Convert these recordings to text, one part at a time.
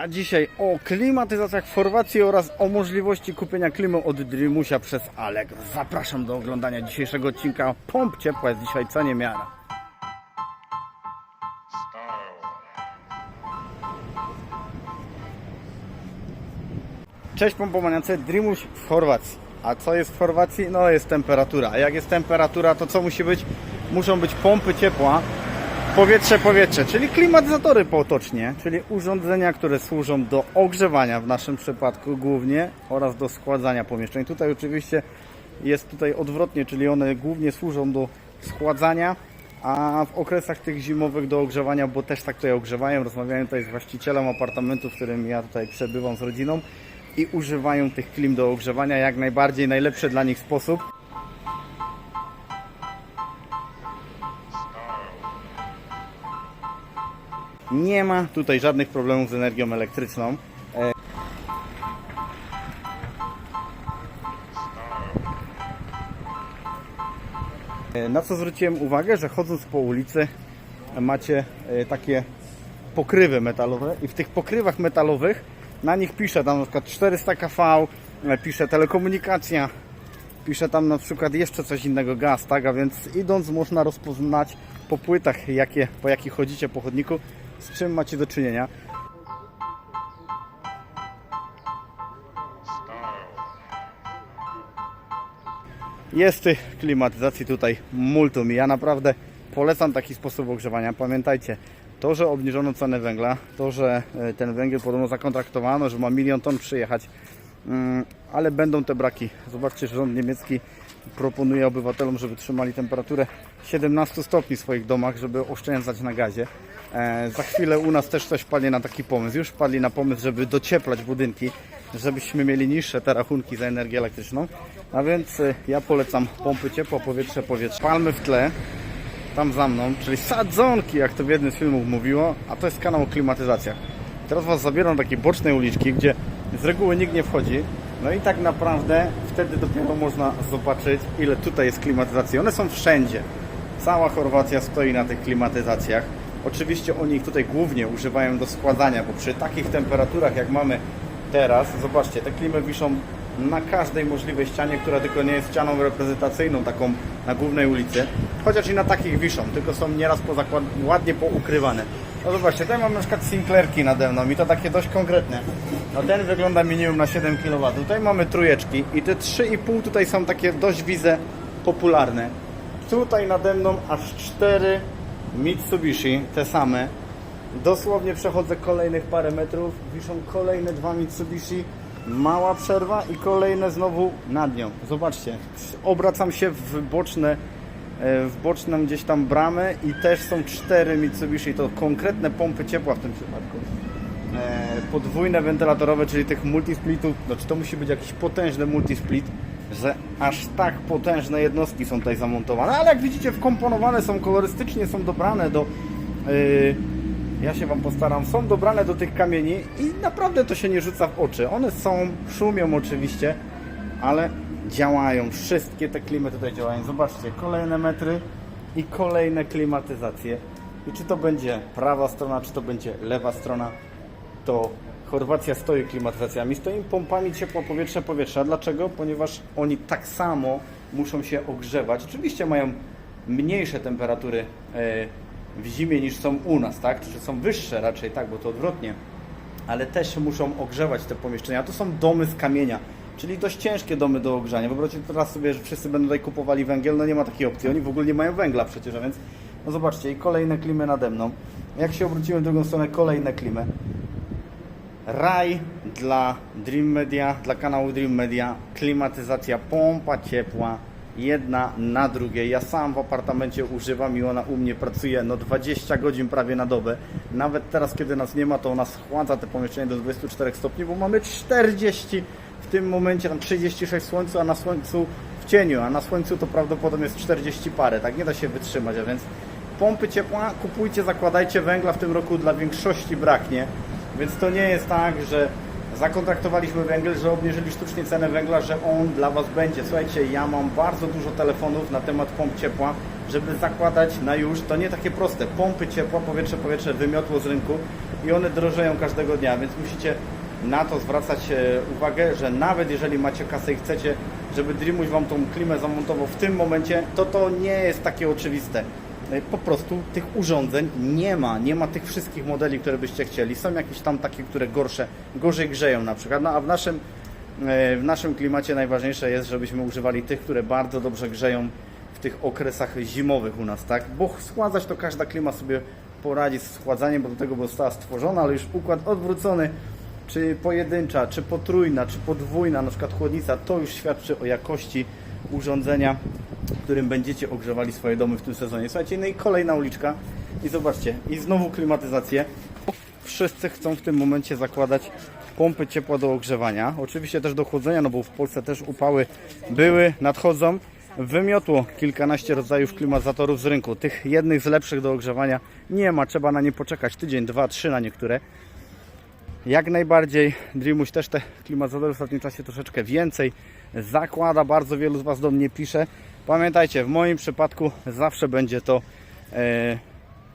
A dzisiaj o klimatyzacjach w Chorwacji oraz o możliwości kupienia klimy od Dreamusia przez Allegro. Zapraszam do oglądania dzisiejszego odcinka. Pomp ciepła jest dzisiaj co niemiara. Cześć pompomaniacy, Dreamuś w Chorwacji. A co jest w Chorwacji? No jest temperatura. A jak jest temperatura, to co musi być? Muszą być pompy ciepła, powietrze, powietrze, czyli klimatyzatory potocznie, czyli urządzenia, które służą do ogrzewania w naszym przypadku głównie oraz do schładzania pomieszczeń. Tutaj oczywiście jest tutaj odwrotnie, czyli one głównie służą do schładzania, a w okresach tych zimowych do ogrzewania, bo też tak tutaj ogrzewają. Rozmawiałem tutaj z właścicielem apartamentu, w którym ja tutaj przebywam z rodziną i używają tych klim do ogrzewania jak najbardziej najlepszy dla nich sposób. Nie ma tutaj żadnych problemów z energią elektryczną. E, Na co zwróciłem uwagę, że chodząc po ulicy macie e, takie pokrywy metalowe i w tych pokrywach metalowych na nich pisze tam na przykład 400 kV, e, pisze telekomunikacja, pisze tam na przykład jeszcze coś innego, gaz, tak? A więc idąc można rozpoznać po płytach, jakie, po jakich chodzicie po chodniku, z czym macie do czynienia. Jest klimatyzacji tutaj multum ja naprawdę polecam taki sposób ogrzewania. Pamiętajcie, to, że obniżono cenę węgla, to, że e, ten węgiel podobno zakontraktowano, że ma milion ton przyjechać, mm, ale będą te braki. Zobaczcie, że rząd niemiecki proponuje obywatelom, żeby trzymali temperaturę 17 stopni w swoich domach, żeby oszczędzać na gazie. E, za chwilę u nas też coś padnie na taki pomysł. Już padli na pomysł, żeby docieplać budynki, żebyśmy mieli niższe te rachunki za energię elektryczną. A więc e, ja polecam pompy ciepła, powietrze, powietrze. Palmy w tle, tam za mną, czyli sadzonki, jak to w jednym z filmów mówiło, a to jest kanał o klimatyzacjach. Teraz Was zabieram do takiej bocznej uliczki, gdzie z reguły nikt nie wchodzi. No i tak naprawdę wtedy dopiero można zobaczyć, ile tutaj jest klimatyzacji. One są wszędzie. Cała Chorwacja stoi na tych klimatyzacjach. Oczywiście oni ich tutaj głównie używają do składania, bo przy takich temperaturach jak mamy teraz, zobaczcie, te klimy wiszą na każdej możliwej ścianie, która tylko nie jest ścianą reprezentacyjną, taką na głównej ulicy. Chociaż i na takich wiszą, tylko są nieraz ładnie poukrywane. No zobaczcie, tutaj mam na przykład Sinclairki nade mną i to takie dość konkretne. No ten wygląda minimum na 7 kW. Tutaj mamy trójeczki i te 3,5 tutaj są takie dość widzę popularne. Tutaj nade mną aż 4 Mitsubishi, te same. Dosłownie przechodzę kolejnych parę metrów, wiszą kolejne dwa Mitsubishi, mała przerwa i kolejne znowu nad nią. Zobaczcie, obracam się w boczne, e, w boczną gdzieś tam bramę i też są cztery Mitsubishi, to konkretne pompy ciepła w tym przypadku. E, Podwójne wentylatorowe, czyli tych multisplitów, znaczy to musi być jakiś potężny multisplit, że aż tak potężne jednostki są tutaj zamontowane, ale jak widzicie wkomponowane są kolorystycznie, są dobrane do yy, ja się Wam postaram, są dobrane do tych kamieni i naprawdę to się nie rzuca w oczy. One są, szumią oczywiście, ale działają. Wszystkie te klimy tutaj działają. Zobaczcie, kolejne metry i kolejne klimatyzacje. I czy to będzie prawa strona, czy to będzie lewa strona, to Chorwacja stoi klimatyzacjami, stoi pompami ciepła powietrza, powietrza. Dlaczego? Ponieważ oni tak samo muszą się ogrzewać. Oczywiście mają mniejsze temperatury e, w zimie niż są u nas, tak? Czy są wyższe raczej, tak, bo to odwrotnie. Ale też muszą ogrzewać te pomieszczenia. To są domy z kamienia, czyli dość ciężkie domy do ogrzania. Wyobraźcie teraz sobie, że wszyscy będą tutaj kupowali węgiel, no nie ma takiej opcji. Oni w ogóle nie mają węgla przecież, a więc no zobaczcie, i kolejne klimy nade mną. Jak się obrócimy w drugą stronę, kolejne klimy raj dla Dream Media, dla kanału Dream Media, klimatyzacja, pompa ciepła, jedna na drugiej. Ja sam w apartamencie używam i ona u mnie pracuje no 20 godzin prawie na dobę. Nawet teraz, kiedy nas nie ma, to ona schładza te pomieszczenie do 24 stopni, bo mamy 40 w tym momencie, tam 36 w słońcu, a na słońcu w cieniu, a na słońcu to prawdopodobnie jest 40 parę, tak nie da się wytrzymać, a więc pompy ciepła kupujcie, zakładajcie węgla w tym roku dla większości braknie. Więc to nie jest tak, że zakontraktowaliśmy węgiel, że obniżyli sztucznie cenę węgla, że on dla Was będzie. Słuchajcie, ja mam bardzo dużo telefonów na temat pomp ciepła, żeby zakładać na już. To nie takie proste. Pompy ciepła, powietrze, powietrze, wymiotło z rynku. i one drożeją każdego dnia, więc musicie na to zwracać e, uwagę, że nawet jeżeli macie kasę i chcecie, żeby Dreamuś Wam tą klimę zamontował w tym momencie, to to nie jest takie oczywiste. E, Po prostu tych urządzeń nie ma, nie ma tych wszystkich modeli, które byście chcieli. Są jakieś tam takie, które gorsze, gorzej grzeją na przykład, no a w naszym, e, w naszym klimacie najważniejsze jest, żebyśmy używali tych, które bardzo dobrze grzeją w tych okresach zimowych u nas, tak? Bo schładzać to każda klima sobie poradzi z schładzaniem, bo do tego została stworzona, ale już układ odwrócony, czy pojedyncza, czy potrójna, czy podwójna, na przykład chłodnica, to już świadczy o jakości urządzenia, którym będziecie ogrzewali swoje domy w tym sezonie. Słuchajcie, no i kolejna uliczka i zobaczcie, i znowu klimatyzację. Wszyscy chcą w tym momencie zakładać pompy ciepła do ogrzewania, oczywiście też do chłodzenia, no bo w Polsce też upały były, nadchodzą. Wymiotło kilkanaście rodzajów klimatyzatorów z rynku. Tych jednych z lepszych do ogrzewania nie ma, trzeba na nie poczekać tydzień, dwa, trzy na niektóre. Jak najbardziej Dreamuś też te klimatyzatory w ostatnim czasie troszeczkę więcej zakłada. Bardzo wielu z Was do mnie pisze. Pamiętajcie, w moim przypadku zawsze będzie to e,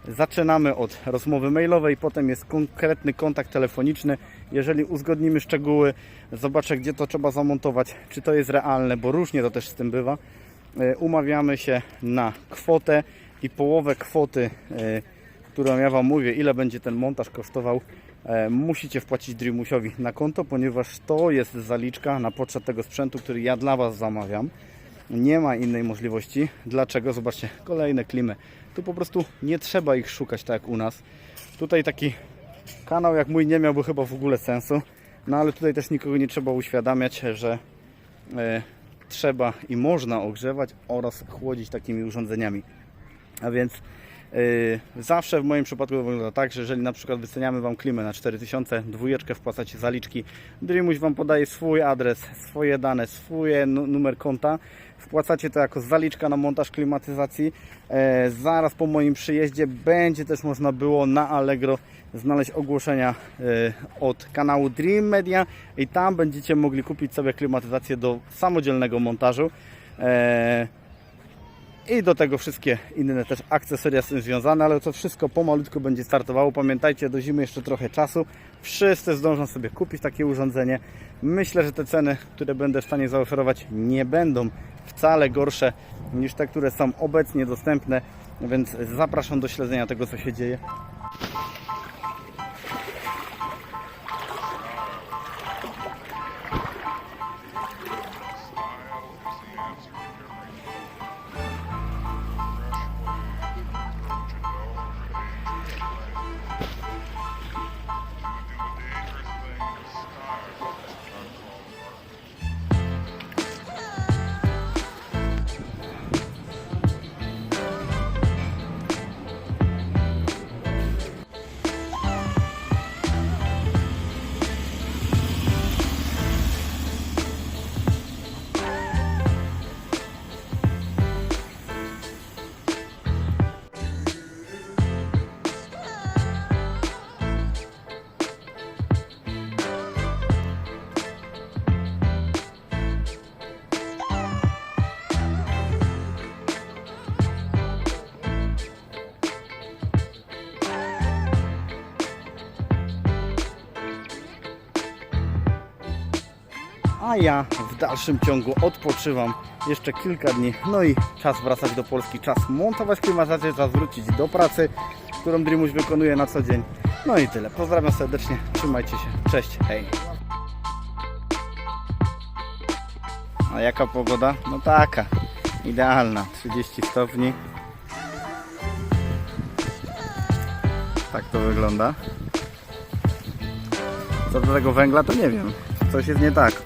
zaczynamy od rozmowy mailowej, potem jest konkretny kontakt telefoniczny. Jeżeli uzgodnimy szczegóły, zobaczę gdzie to trzeba zamontować, czy to jest realne, bo różnie to też z tym bywa. E, umawiamy się na kwotę i połowę kwoty, e, którą ja Wam mówię, ile będzie ten montaż kosztował, e, musicie wpłacić Dreamusiowi na konto, ponieważ to jest zaliczka na poczet tego sprzętu, który ja dla Was zamawiam. Nie ma innej możliwości. Dlaczego? Zobaczcie, kolejne klimy. Tu po prostu nie trzeba ich szukać tak jak u nas. Tutaj taki kanał jak mój nie miałby chyba w ogóle sensu. No ale tutaj też nikogo nie trzeba uświadamiać, że e, trzeba i można ogrzewać oraz chłodzić takimi urządzeniami. A więc zawsze w moim przypadku wygląda tak, że jeżeli na przykład wyceniamy Wam klimę na 4000, dwójeczkę wpłacacie zaliczki, Dreamuś Wam podaje swój adres, swoje dane, swój nu- numer konta, wpłacacie to jako zaliczka na montaż klimatyzacji. E, zaraz po moim przyjeździe będzie też można było na Allegro znaleźć ogłoszenia e, od kanału Dream Media i tam będziecie mogli kupić sobie klimatyzację do samodzielnego montażu. I do tego wszystkie inne też akcesoria z tym związane, ale to wszystko pomalutku będzie startowało. Pamiętajcie, do zimy jeszcze trochę czasu. Wszyscy zdążą sobie kupić takie urządzenie. Myślę, że te ceny, które będę w stanie zaoferować, nie będą wcale gorsze niż te, które są obecnie dostępne, więc zapraszam do śledzenia tego, co się dzieje. A ja w dalszym ciągu odpoczywam jeszcze kilka dni. No i czas wracać do Polski, czas montować klimatyzację, czas wrócić do pracy, którą Dreamuś wykonuje na co dzień. No i tyle. Pozdrawiam serdecznie, trzymajcie się. Cześć, hej. A jaka pogoda? No taka, idealna, 30 stopni. Tak to wygląda. Co do tego węgla to nie wiem. Coś jest nie tak.